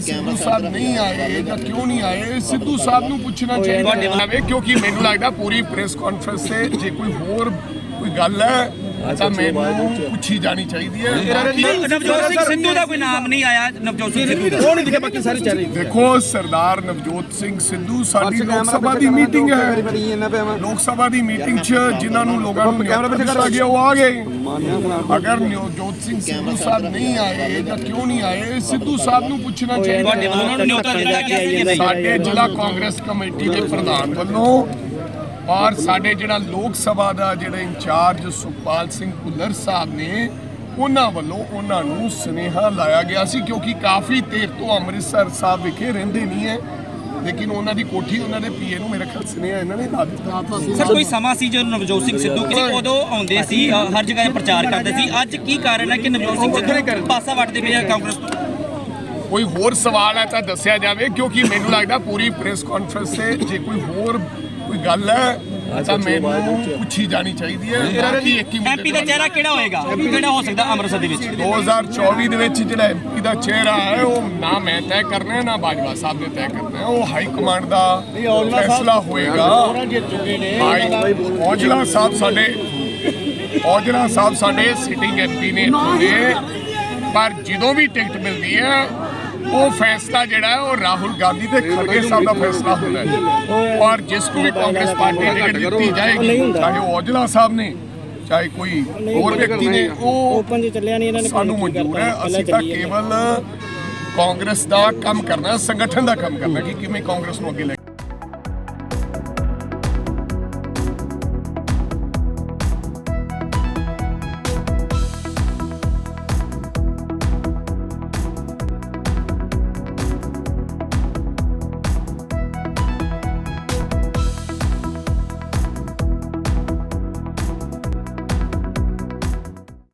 ਸਿੰਘ ਸਿੱਧੂ ਸਾਹਿਬ ਨਹੀਂ ਆਏ ਜਾਂ ਕਿਉਂ ਨਹੀਂ ਆਏ? ਸਿੱਧੂ ਸਾਹਿਬ ਨੂੰ ਪੁੱਛਣਾ ਚਾਹੀਦਾ ਹੈ। ਕਿਉਂਕਿ ਮੈਨੂੰ ਲੱਗਦਾ ਪੂਰੀ ਪ੍ਰੈਸ ਕਾਨਫਰੰਸ ਤੇ ਜੇ ਕੋਈ ਹੋਰ ਕੋਈ ਗੱਲ ਹੈ ਤਾਂ ਮੈਨੂੰ ਪੁੱਛੀ ਜਾਣੀ ਚਾਹੀਦੀ ਹੈ। ਬਾਕੀ ਨਵਜੋਤ ਸਿੰਘ ਸਿੱਧੂ ਦਾ ਕੋਈ ਨਾਮ ਨਹੀਂ ਆਇਆ ਨਵਜੋਤ ਸਿੰਘ ਸਿੱਧੂ ਦਾ। ਉਹ ਨਹੀਂ ਦਿਖੇ ਬਾਕੀ ਸਾਰੇ ਚਿਹਰੇ ਦੇਖੋ ਸਰਦਾਰ ਨਵਜੋਤ ਸਿੰਘ ਸਿੱਧੂ ਸਾਡੀ ਲੋਕ ਸਭਾ ਦੀ ਮੀਟਿੰਗ ਹੈ। ਲੋਕ ਸਭਾ ਦੀ ਮੀਟਿੰਗ 'ਚ ਜਿਨ੍ਹਾਂ ਨੂੰ ਲੋਕਾਂ ਨੂੰ ਕੈਮਰਾ ਪਿੱਛੇ ਕਰ ਆ ਗਿਆ ਉਹ ਆ ਗਏ। ਅਗਰ ਨਵਜੋਤ ਸਿੰਘ ਸਿੱਧੂ ਸਾਹਿਬ ਨਹੀਂ ਆਏ ਜਾਂ ਕਿਉਂ ਨਹੀਂ ਆਏ? ਸਿੱਧੂ ਸਾਹਿਬ ਨੂੰ ਪੁੱਛਣਾ ਚਾਹੀਦਾ ਤੁਹਾਡੇ ਵੱਲੋਂ ਉਹਨਾਂ ਨੂੰ ਨਿਯੁਕਤ ਕੀਤਾ ਗਿਆ ਸੀ ਕਿ ਨਹੀਂ ਸਾਡੇ ਜ਼ਿਲ੍ਹਾ ਕਾਂਗਰਸ ਕਮੇਟੀ ਦੇ ਪ੍ਰਧਾਨ ਵੱਲੋਂ ਔਰ ਸਾਡੇ ਜਿਹੜਾ ਲੋਕ ਸਭਾ ਦਾ ਜਿਹੜਾ ਇੰਚਾਰਜ ਸੁਖਪਾਲ ਸਿੰਘ ਭੁੱਲਰ ਸਾਹਿਬ ਨੇ ਉਹਨਾਂ ਵੱਲੋਂ ਉਹਨਾਂ ਨੂੰ ਸੁਨੇਹਾ ਲਾਇਆ ਗਿਆ ਸੀ ਕਿਉਂਕਿ ਕਾਫੀ ਦੇਰ ਤੋਂ ਅੰਮ੍ਰਿਤਸਰ ਸਾਹਿਬ ਵਿਖੇ ਰਹਿੰਦੇ ਨਹੀਂ ਹੈ। ਲੇਕਿਨ ਉਹਨਾਂ ਦੀ ਕੋਠੀ ਉਹਨਾਂ ਦੇ ਪੀਏ ਨੂੰ ਮੇਰੇ ਖਿਆਲ ਸੁਨੇਹਾ ਇਹਨਾਂ ਨੇ ਲਾ ਦਿੱਤਾ। ਸਰ ਕੋਈ ਸਮਾਂ ਸੀ ਜਦੋਂ ਨਵਜੋਤ ਸਿੰਘ ਸਿੱਧੂ ਕਿਤੇ ਉਦੋਂ ਆਉਂਦੇ ਸੀ ਹਰ ਜਗ੍ਹਾ ਪ੍ਰਚਾਰ ਕਰਦੇ ਸੀ? ਅੱਜ ਕੀ ਕਾਰਨ ਹੈ ਕਿ ਨਵਜੋਤ ਸਿੰਘ ਸਿੱਧੂ ਪਾਸਾ ਵੱਟਦੇ ਪਏ ਆ ਕਾਂਗਰਸ ਤੋਂ? ਕੋਈ ਹੋਰ ਸਵਾਲ ਹੈ ਤਾਂ ਦੱਸਿਆ ਜਾਵੇ ਕਿਉਂਕਿ ਮੈਨੂੰ ਲੱਗਦਾ ਪੂਰੀ ਪ੍ਰੈਸ ਕਾਨਫਰੰਸ ਤੇ ਜੇ ਕੋਈ ਹੋਰ ਕੋਈ ਗੱਲ ਹੈ ਤਾਂ ਮੈਨੂੰ ਪੁੱਛੀ ਜਾਣੀ ਚਾਹੀਦੀ ਹੈ। ਬਾਕੀ ਇੱਕ ਹੀ ਐਮਪੀ ਦਾ ਚਿਹਰਾ ਕਿਹੜਾ ਹੋਏਗਾ? ਕਿਹੜਾ ਹੋ ਸਕਦਾ ਅੰਮ੍ਰਿਤਸਰ ਦੇ ਵਿੱਚ? 2024 ਦੇ ਵਿੱਚ ਜਿਹੜਾ ਐਮਪੀ ਦਾ ਚਿਹਰਾ ਹੈ ਉਹ ਨਾ ਮੈਂ ਤੈਅ ਕਰਨਾ ਹੈ ਨਾ ਬਾਜਵਾ ਸਾਹਿਬ ਨੇ ਤੈਅ ਕਰਨਾ ਹੈ। ਉਹ ਹਾਈ ਕਮਾਂਡ ਦਾ ਫੈਸਲਾ ਹੋਏਗਾ। ਔਜਲਾ ਸਾਹਿਬ ਸਾਡੇ ਔਜਲਾ ਸਾਹਿਬ ਸਾਡੇ ਸਿਟਿੰਗ ਐਮਪੀ ਨੇ ਇੱਥੋਂ ਦੇ ਪਰ ਜਦੋਂ ਵੀ ਟਿਕਟ ਮਿਲਦੀ ਹੈ ਉਹ ਫੈਸਲਾ ਜਿਹੜਾ ਉਹ ਰਾਹੁਲ ਗਾਂਧੀ ਤੇ ਖੜਗੇ ਸਾਹਿਬ ਦਾ ਫੈਸਲਾ ਹੁੰਦਾ ਹੈ। ਔਰ ਜਿਸ ਨੂੰ ਵੀ ਕਾਂਗਰਸ ਪਾਰਟੀ ਟਿਕਟ ਦਿੱਤੀ ਜਾਏਗੀ, ਚਾਹੇ ਉਹ ਔਜਲਾ ਸਾਹਿਬ ਨੇ, ਚਾਹੇ ਕੋਈ ਹੋਰ ਵਿਅਕਤੀ ਨੇ, ਉਹ ਓਪਨ ਚ ਚੱਲਿਆ ਨਹੀਂ ਇਹਨਾਂ ਨੇ ਸਾਨੂੰ ਮਨਜ਼ੂਰ ਹੈ। ਅਸੀਂ ਤਾਂ ਕੇਵਲ ਕਾਂਗਰਸ ਦਾ ਕੰਮ ਕਰਨਾ ਸੰਗਠਨ ਦਾ ਕੰਮ ਕਰਨਾ ਕਿ ਕਿਵੇਂ ਕਾਂਗਰਸ ਨੂੰ ਅੱਗੇ ਲੈ